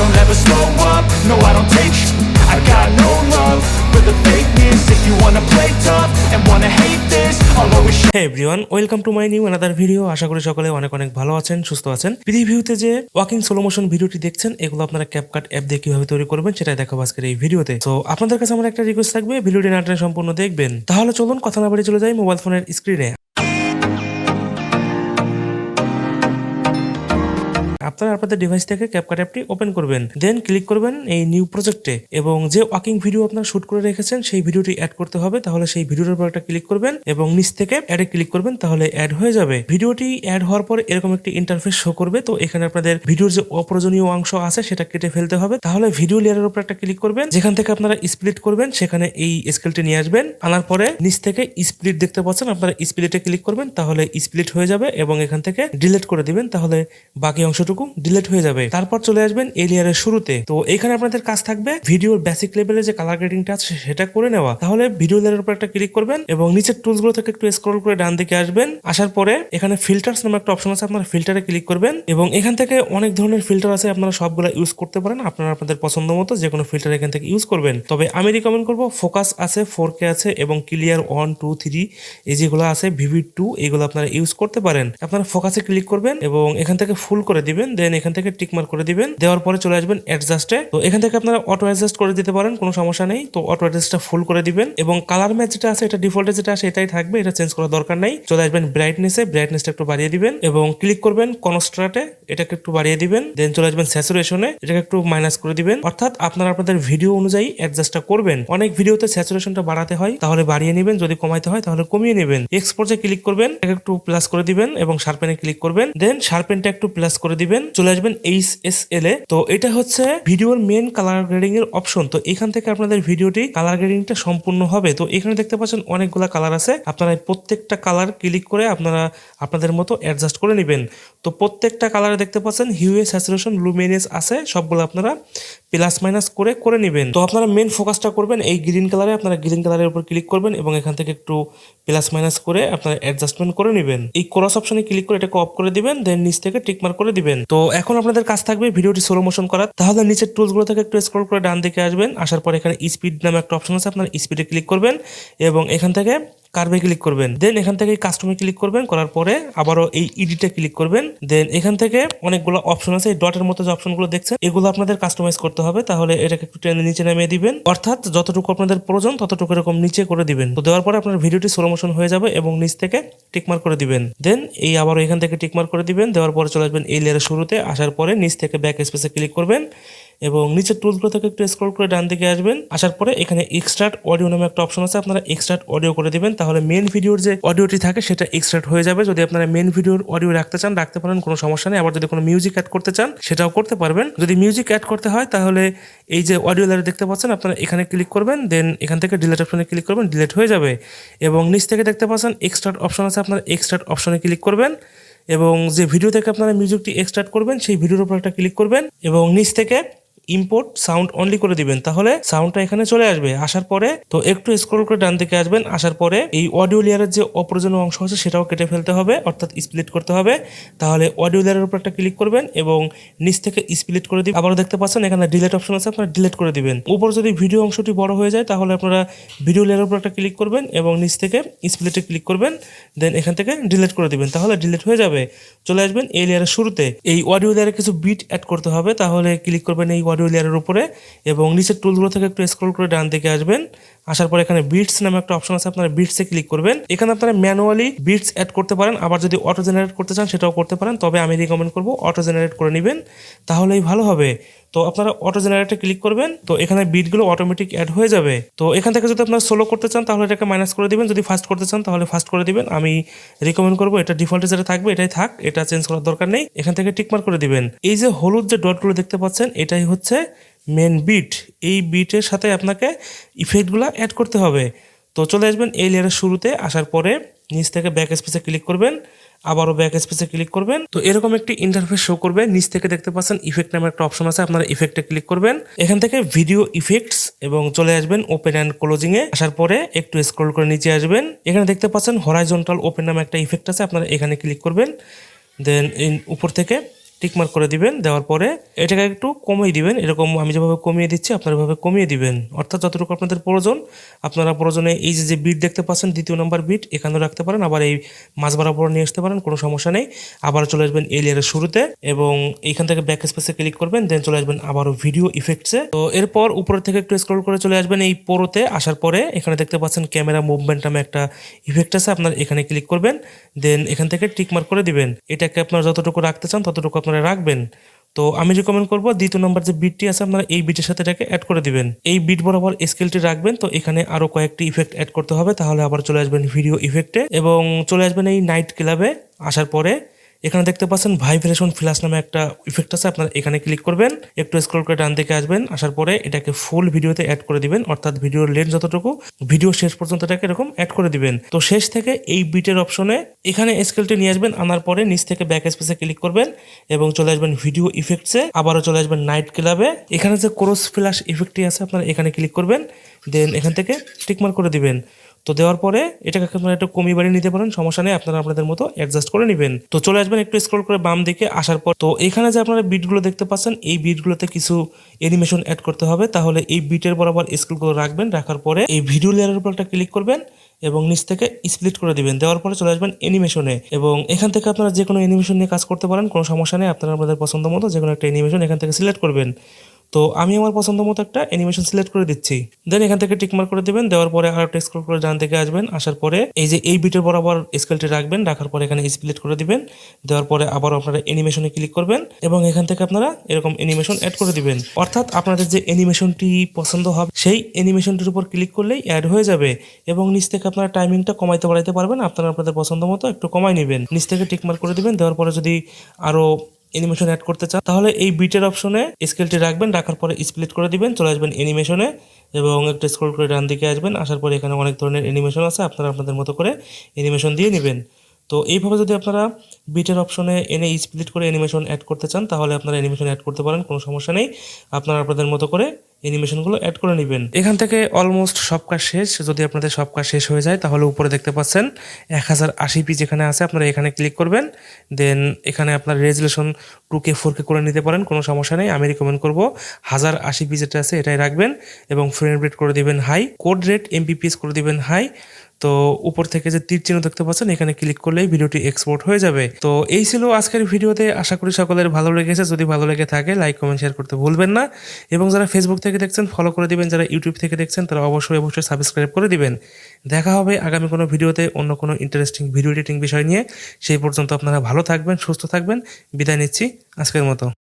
don't ever slow up, no I don't take sh- I got no love for the fakeness. If you wanna play tough and wanna hate this I'll always show hey everyone welcome to my new another video আশা করি সকলে অনেক অনেক ভালো আছেন সুস্থ আছেন। প্রিভিউতে যে walking slow motion ভিডিওটি দেখছেন এগুলো আপনারা ক্যাপকাট অ্যাপ দিয়ে কীভাবে তৈরি করবেন সেটাই দেখাবো আজকের এই ভিডিওতে তো আপনাদের কাছে আমার একটা রিকোয়েস্ট থাকবে ভিডিওটি না টেনে সম্পূর্ণ দেখবেন। তাহলে চলুন কথা না বাড়ি চলে যাই মোবাইল ফোনের স্ক্রিনে আপনারা আপনাদের ডিভাইস থেকে ক্যাপকাট অ্যাপটি ওপেন করবেন দেন ক্লিক করবেন এই নিউ প্রজেক্টে এবং যে ওয়াকিং ভিডিও আপনারা শুট করে রেখেছেন, সেই ভিডিওটি অ্যাড করতে হবে, তাহলে সেই ভিডিওর উপর একটা ক্লিক করবেন এবং নিচ থেকে অ্যাডে ক্লিক করবেন, তাহলে অ্যাড হয়ে যাবে। ভিডিওটি অ্যাড হওয়ার পর এরকম একটি ইন্টারফেস শো করবে, তো এখানে আপনাদের ভিডিওর যে অপ্রয়োজনীয় অংশ আছে, সেটা কেটে ফেলতে হবে, তাহলে ভিডিও লেয়ারের উপর একটা ক্লিক করবেন, যেখান থেকে আপনারা স্প্লিট করবেন, সেখানে এই স্কেলটি নিয়ে আসবেন, আনার পরে নিচ থেকে স্প্লিট দেখতে পাচ্ছেন, আপনারা স্প্লিটে ক্লিক করবেন, তাহলে স্প্লিট হয়ে যাবে এবং এখান থেকে ডিলিট করে দিবেন, তাহলে বাকি অংশটুকু ডিলিট হয়ে যাবে। তারপর চলে আসবেন এই লেয়ারের শুরুতে। তো এখানে আপনাদের কাজ থাকবে ভিডিওর বেসিক লেভেলে যে কালার গ্রেডিংটা আছে সেটা করে নেওয়া। তাহলে ভিডিও লেয়ারের উপর একটা ক্লিক করবেন এবং নিচের টুলসগুলো থেকে একটু স্ক্রল করে ডান দিকে আসবেন। আসার পরে এখানে ফিল্টার্স নামে একটা অপশন আছে, আপনারা ফিল্টারে ক্লিক করবেন এবং এখান থেকে অনেক ধরনের ফিল্টার আছে আপনারা সবগুলো ইউজ করতে পারেন। আপনারা আপনাদের পছন্দ মতো যে কোনো ফিল্টার এখান থেকে ইউজ করবেন। তবে আমি রিকমেন্ড করব ফোকাস আছে ফোর কে আছে এবং ক্লিয়ার ওয়ান টু থ্রি এই যেগুলো আছে ভিভি টু এগুলো আপনারা ইউজ করতে পারেন। আপনারা ফোকাসে ক্লিক করবেন এবং এখান থেকে ফুল করে দিবেন। দেন এখান থেকে টিকমার করে দিবেন, দেওয়ার পরে চলে আসবেন অ্যাডজাস্টে তো এখান থেকে আপনারা অটো অ্যাডজাস্ট করে দিতে পারেন, কোনো সমস্যা নেই। তো অটো অ্যাডজাস্টটা ফুল করে দিবেন এবং কালার ম্যাচ যেটা আছে, এটা ডিফল্টে যেটা আছে, এটাই থাকবে, এটা চেঞ্জ করার দরকার নাই। চলে আসবেন ব্রাইটনেসে ব্রাইটনেসটা একটু বাড়িয়ে দিবেন এবং ক্লিক করবেন কনস্ট্রাটে এটাকে একটু বাড়িয়ে দিবেন। দেন চলে আসবেন স্যাচুরেশনে এটাকে একটু মাইনাস করে দিবেন। অর্থাৎ আপনারা আপনাদের ভিডিও অনুযায়ী অ্যাডজাস্টটা করবেন। অনেক ভিডিওতে স্যাচুরেশনটা বাড়াতে হয়, তাহলে বাড়িয়ে নেবেন, যদি কমাইতে হয় তাহলে কমিয়ে নেবেন। এক্সপোর্টে ক্লিক করবেন, এটাকে একটু প্লাস করে দিবেন এবং শার্পেনে ক্লিক করবেন। দেন শার্পেনটা একটু প্লাস করে দিবেন। চলে আসবেন এইচ এস এল এ। তো এটা হচ্ছে ভিডিওর মেন কালার গ্রেডিং এর অপশন তো এখান থেকে আপনাদের ভিডিওটি কালার গ্রেডিংটা সম্পূর্ণ হবে। তো এখানে দেখতে পাচ্ছেন অনেকগুলো কালার আছে। আপনারা প্রত্যেকটা কালার ক্লিক করে আপনারা আপনাদের মতো অ্যাডজাস্ট করে নেবেন। তো প্রত্যেকটা কালারে দেখতে পাচ্ছেন হিউএ স্যাচুরেশন লুমিনেস আছে। সবগুলো আপনারা প্লাস মাইনাস করে করে নেবেন। তো আপনারা মেন ফোকাসটা করবেন এই গ্রিন কালারে আপনারা গ্রিন কালারের উপর ক্লিক করবেন এবং এখান থেকে একটু প্লাস মাইনাস করে আপনারা অ্যাডজাস্টমেন্ট করে নেবেন। এই ক্রস অপশনে ক্লিক করে এটাকে অফ করে দিবেন দেন নিচ থেকে টিকমার্ক করে দিবেন। তো এখন আপনাদের কাজ থাকবে ভিডিওটি স্লো মোশন করা তাহলে নিচের টুলসগুলো থেকে একটু স্ক্রল করে ডান দিকে আসবেন। আসার পর এখানে স্পিড নামে একটা অপশন আছে, আপনারা স্পিডে ক্লিক করবেন এবং এখান থেকে কার্ভে ক্লিক করবেন দেন এখান থেকে কাস্টমে ক্লিক করবেন, করার পরে আবারও এই ইডিটে ক্লিক করবেন দেন এখান থেকে অনেকগুলো অপশন আছে, এই ডটের মতো যে অপশনগুলো দেখছেন, এগুলো আপনাদের কাস্টমাইজ করতে হবে, তাহলে এটাকে একটু টেনে নিচে নামিয়ে দিবেন। অর্থাৎ যতটুকু আপনাদের প্রয়োজন, ততটুকু এরকম নিচে করে দিবেন। তো দেওয়ার পরে আপনার ভিডিওটি স্লো মোশন হয়ে যাবে এবং নিচ থেকে টিকমার করে দিবেন। দেন এই আবারও এখান থেকে টিকমার করে দিবেন, দেওয়ার পরে চলে আসবেন এই লেয়ারের শুরুতে, আসার পরে নিচ থেকে ব্যাক স্পেসে ক্লিক করবেন। এবং নিচের টুলসগুলো থেকে একটু স্ক্রল করে ডান দিকে আসবেন। আসার পরে এখানে এক্সট্রাক্ট অডিও নামে একটা অপশন আছে, আপনারা এক্সট্রাক্ট অডিও করে দিবেন। তাহলে মেন ভিডিওর যে অডিওটি থাকে, সেটা এক্সট্রাক্ট হয়ে যাবে। যদি আপনারা মেন ভিডিওর অডিও রাখতে চান, রাখতে পারেন, কোনো সমস্যা নেই। আবার যদি কোনো মিউজিক অ্যাড করতে চান, সেটাও করতে পারবেন। যদি মিউজিক অ্যাড করতে হয়, তাহলে এই যে অডিও লেয়ার দেখতে পাচ্ছেন, আপনারা এখানে ক্লিক করবেন। দেন এখান থেকে ডিলেট অপশনে ক্লিক করবেন ডিলেট হয়ে যাবে। এবং নিচ থেকে দেখতে পাচ্ছেন এক্সট্রাক্ট অপশন আছে, আপনারা এক্সট্রাক্ট অপশনে ক্লিক করবেন। এবং যে ভিডিও থেকে আপনারা মিউজিকটি এক্সট্রাক্ট করবেন, সেই ভিডিওর উপর একটা ক্লিক করবেন। এবং নিচ থেকে ইম্পোর্ট সাউন্ড অনলি করে দিবেন, তাহলে সাউন্ডটা এখানে চলে আসবে। আসার পরে তো একটু স্ক্রল করে ডান দিকে আসবেন, আসার পরে এই অডিও লেয়ারের যে অপ্রয়োজনীয় অংশ আছে সেটাও কেটে ফেলতে হবে, অর্থাৎ স্প্লিট করতে হবে। তাহলে অডিও লেয়ারের উপর একটা ক্লিক করবেন এবং নিচ থেকে স্প্লিট করে দিবেন। আবারও দেখতে পাচ্ছেন এখানে ডিলেট অপশন আছে, আপনারা ডিলেট করে দিবেন। উপর যদি ভিডিও অংশটি বড় হয়ে যায়, তাহলে আপনারা ভিডিও লেয়ারের উপর একটা ক্লিক করবেন এবং নিচ থেকে স্প্লিটে ক্লিক করবেন দেন এখান থেকে ডিলেট করে দিবেন। তাহলে ডিলেট হয়ে যাবে। চলে আসবেন এই লেয়ারের শুরুতে। এই অডিও লেয়ারে কিছু বিট অ্যাড করতে হবে, তাহলে ক্লিক করবেন এই অডিও লেয়ারের উপরে এবং নিচের টুলগুলো থেকে একটু স্ক্রল করে ডান দিকে আসবেন। আসার পর এখানে বিটস নামে একটা অপশন আছে, আপনারা বিটসে ক্লিক করবেন। এখানে আপনারা ম্যানুয়ালি বিটস অ্যাড করতে পারেন, আবার যদি অটো জেনারেট করতে চান সেটাও করতে পারেন। তবে আমি রিকমেন্ড করব অটো জেনারেট করে নেবেন, তাহলেই ভালো হবে। তো আপনারা অটো জেনারেটে ক্লিক করবেন, তো এখানে বিটগুলো অটোমেটিক অ্যাড হয়ে যাবে। তো এখান থেকে যদি আপনারা সোলো করতে চান, তাহলে এটাকে মাইনাস করে দিবেন। যদি ফাস্ট করতে চান, তাহলে ফাস্ট করে দিবেন। আমি রিকমেন্ড করব, এটা ডিফল্টে যেটা থাকবে, এটাই থাক, এটা চেঞ্জ করার দরকার নেই। এখান থেকে টিকমার করে দিবেন। এই যে হলুদ যে ডটগুলো দেখতে পাচ্ছেন, এটাই হচ্ছে মেন বিট এই বিটের সাথে আপনাকে ইফেক্টগুলো অ্যাড করতে হবে। তো চলে আসবেন এই লেয়ারের শুরুতে, আসার পরে নিচ থেকে ব্যাক স্পেসে ক্লিক করবেন। আবারও ব্যাক স্পেসে ক্লিক করবেন। তো এরকম একটি ইন্টারফেস শো করবে। নিচ থেকে দেখতে পাচ্ছেন ইফেক্ট নামে একটা অপশন আছে। আপনারা ইফেক্টে ক্লিক করবেন। এখান থেকে ভিডিও ইফেক্টস এবং চলে আসবেন ওপেন অ্যান্ড ক্লোজিং এ। আসার পরে একটু স্ক্রল করে নিচে আসবেন। এখানে দেখতে পাচ্ছেন হরাইজন্টাল ওপেন নামে একটা ইফেক্ট আছে। আপনারা এখানে ক্লিক করবেন। দেন উপর থেকে টিকমার্ক করে দিবেন, দেওয়ার পরে এটাকে একটু কমিয়ে দিবেন। এরকম আমি যেভাবে কমিয়ে দিচ্ছি, আপনারা এভাবে কমিয়ে দিবেন। অর্থাৎ যতটুকু আপনাদের প্রয়োজন, আপনারা প্রয়োজনে এই যে যে বিট দেখতে পাচ্ছেন, দ্বিতীয় নাম্বার বিট এখানেও রাখতে পারেন। আবার এই মাঝ বরাবর নিয়ে আসতে পারেন, কোনো সমস্যা নেই। আবার চলে আসবেন এই লেয়ারের শুরুতে এবং এইখান থেকে ব্যাক স্পেসে ক্লিক করবেন দেন চলে আসবেন আবারও ভিডিও ইফেক্টসে তো এরপর উপরের থেকে একটু স্ক্রল করে চলে আসবেন এই পোরোতে। আসার পরে এখানে দেখতে পাচ্ছেন ক্যামেরা মুভমেন্ট নামে একটা ইফেক্ট আছে, আপনার এখানে ক্লিক করবেন দেন এখান থেকে টিকমার্ক করে দিবেন। এটাকে আপনারা যতটুকু রাখতে চান, ততটুকু আপনারা রাখবেন। তো আমি রেকমেন্ড করব দ্বিতীয় নম্বর যে বিটটি আছে, আপনারা এই বিটের সাথে এটাকে অ্যাড করে দিবেন। এই বিট বরাবর স্কেলটি রাখবেন, তো এখানে আরও কয়েকটি ইফেক্ট অ্যাড করতে হবে। তাহলে আবার চলে আসবেন ভিডিও ইফেক্টে এবং চলে আসবেন এই নাইট ক্লাবে আসার পরে এখানে দেখতে পাচ্ছেন ভাইব্রেশন ফ্ল্যাশ নামে একটা ইফেক্ট আছে। আপনারা এখানে ক্লিক করবেন, একটু স্ক্রল করে ডান দিকে আসবেন, আসার পরে এটাকে ফুল ভিডিওতে অ্যাড করে দিবেন, অর্থাৎ ভিডিওর লেন্থ যতটুকু ভিডিও শেষ পর্যন্ত এটাকে এরকম অ্যাড করে দিবেন। তো শেষ থেকে এই বিটের অপশনে এখানে স্কেলটি নিয়ে আসবেন, আনার পরে নিচ থেকে ব্যাক স্পেসে ক্লিক করবেন এবং চলে আসবেন ভিডিও ইফেক্টসে আবারও চলে আসবেন নাইট ক্লাবে এখানে যে ক্রস ফ্ল্যাশ ইফেক্টটি আছে, আপনারা এখানে ক্লিক করবেন দেন এখান থেকে টিকমার্ক করে দিবেন। তো দেওয়ার পরে এটাকে আপনারা একটু কমিয়ে বাড়িয়ে নিতে পারেন, সমস্যা নেই, আপনারা আপনাদের মতো অ্যাডজাস্ট করে নেবেন। তো চলে আসবেন একটু স্ক্রল করে বাম দিকে আসার পর। তো এখানে যে আপনারা বিটগুলো দেখতে পাচ্ছেন, এই বিটগুলোতে কিছু অ্যানিমেশন অ্যাড করতে হবে। তাহলে এই বিটের বরাবর স্ক্রলগুলো রাখবেন, রাখার পরে এই ভিডিও লেয়ারের উপর একটা ক্লিক করবেন এবং নিচ থেকে স্প্লিট করে দিবেন। দেওয়ার পরে চলে আসবেন অ্যানিমেশনে এবং এখান থেকে আপনারা যে কোনো অ্যানিমেশন নিয়ে কাজ করতে পারেন, কোনো সমস্যা নেই, আপনারা আপনাদের পছন্দ মতো যে কোনো একটা অ্যানিমেশন এখান থেকে সিলেক্ট করবেন। তো আমি আমার পছন্দ মতো একটা অ্যানিমেশন সিলেক্ট করে দিচ্ছি। দেন এখান থেকে টিকমার্ক করে দিবেন, দেওয়ার পরে আর একটা স্ক্রল করে ডান থেকে আসবেন, আসার পরে এই যে এই বিটের বরাবর স্কেলটি রাখবেন, রাখার পরে এখানে স্প্লিট করে দিবেন, দেওয়ার পরে আবার আপনারা অ্যানিমেশনে ক্লিক করবেন এবং এখান থেকে আপনারা এরকম অ্যানিমেশন অ্যাড করে দিবেন। অর্থাৎ আপনাদের যে অ্যানিমেশনটি পছন্দ হবে, সেই অ্যানিমেশনটির উপর ক্লিক করলেই অ্যাড হয়ে যাবে এবং নিচ থেকে আপনারা টাইমিংটা কমাইতে বাড়াইতে পারবেন, আপনারা আপনাদের পছন্দ মতো একটু কমাই নেবেন। নিচ থেকে টিকমার্ক করে দিবেন, দেওয়ার পরে যদি আরও অ্যানিমেশন অ্যাড করতে চান, তাহলে এই বিটের অপশনে স্কেলটি রাখবেন, রাখার পরে স্প্লিট করে দিবেন, চলে আসবেন অ্যানিমেশনে এবং একটু স্ক্রল করে ডান দিকে আসবেন, আসার পরে এখানে অনেক ধরনের অ্যানিমেশন আছে, আপনারা আপনাদের মতো করে অ্যানিমেশন দিয়ে নেবেন। তো এইভাবে যদি আপনারা বিটের অপশনে এনে স্প্লিট করে অ্যানিমেশন অ্যাড করতে চান, তাহলে আপনারা অ্যানিমেশন অ্যাড করতে পারেন, কোনো সমস্যা নেই। আপনারা আপনাদের মতো করে অ্যানিমেশনগুলো অ্যাড করে নেবেন। এখান থেকে অলমোস্ট সব কাজ শেষ। যদি আপনাদের সব কাজ শেষ হয়ে যায়, তাহলে উপরে দেখতে পাচ্ছেন এক হাজার আশি পি যেখানে আছে। আপনারা এখানে ক্লিক করবেন। দেন এখানে আপনার resolution two K four K করে নিতে পারেন। কোনো সমস্যা নেই। আমি রিকমেন্ড করব হাজার আশি পি যেটা আছে, এটাই রাখবেন এবং ফ্রেম রেট করে দিবেন হাই কোড রেট এমপিপিএস করে দিবেন হাই তো উপর থেকে যে তীর চিহ্ন দেখতে পাচ্ছেন, এখানে ক্লিক করলেই ভিডিওটি এক্সপোর্ট হয়ে যাবে। তো এই ছিল আজকের ভিডিওতে। আশা করি সকলের ভালো লেগেছে। যদি ভালো লেগে থাকে লাইক কমেন্ট শেয়ার করতে ভুলবেন না। এবং যারা ফেসবুক থেকে দেখছেন ফলো করে দিবেন। যারা ইউটিউব থেকে দেখছেন, তারা অবশ্যই অবশ্যই সাবস্ক্রাইব করে দিবেন। দেখা হবে আগামী কোনো ভিডিওতে অন্য কোনো ইন্টারেস্টিং ভিডিও এডিটিং বিষয় নিয়ে। সেই পর্যন্ত আপনারা ভালো থাকবেন, সুস্থ থাকবেন। বিদায় নিচ্ছি আজকের মতো।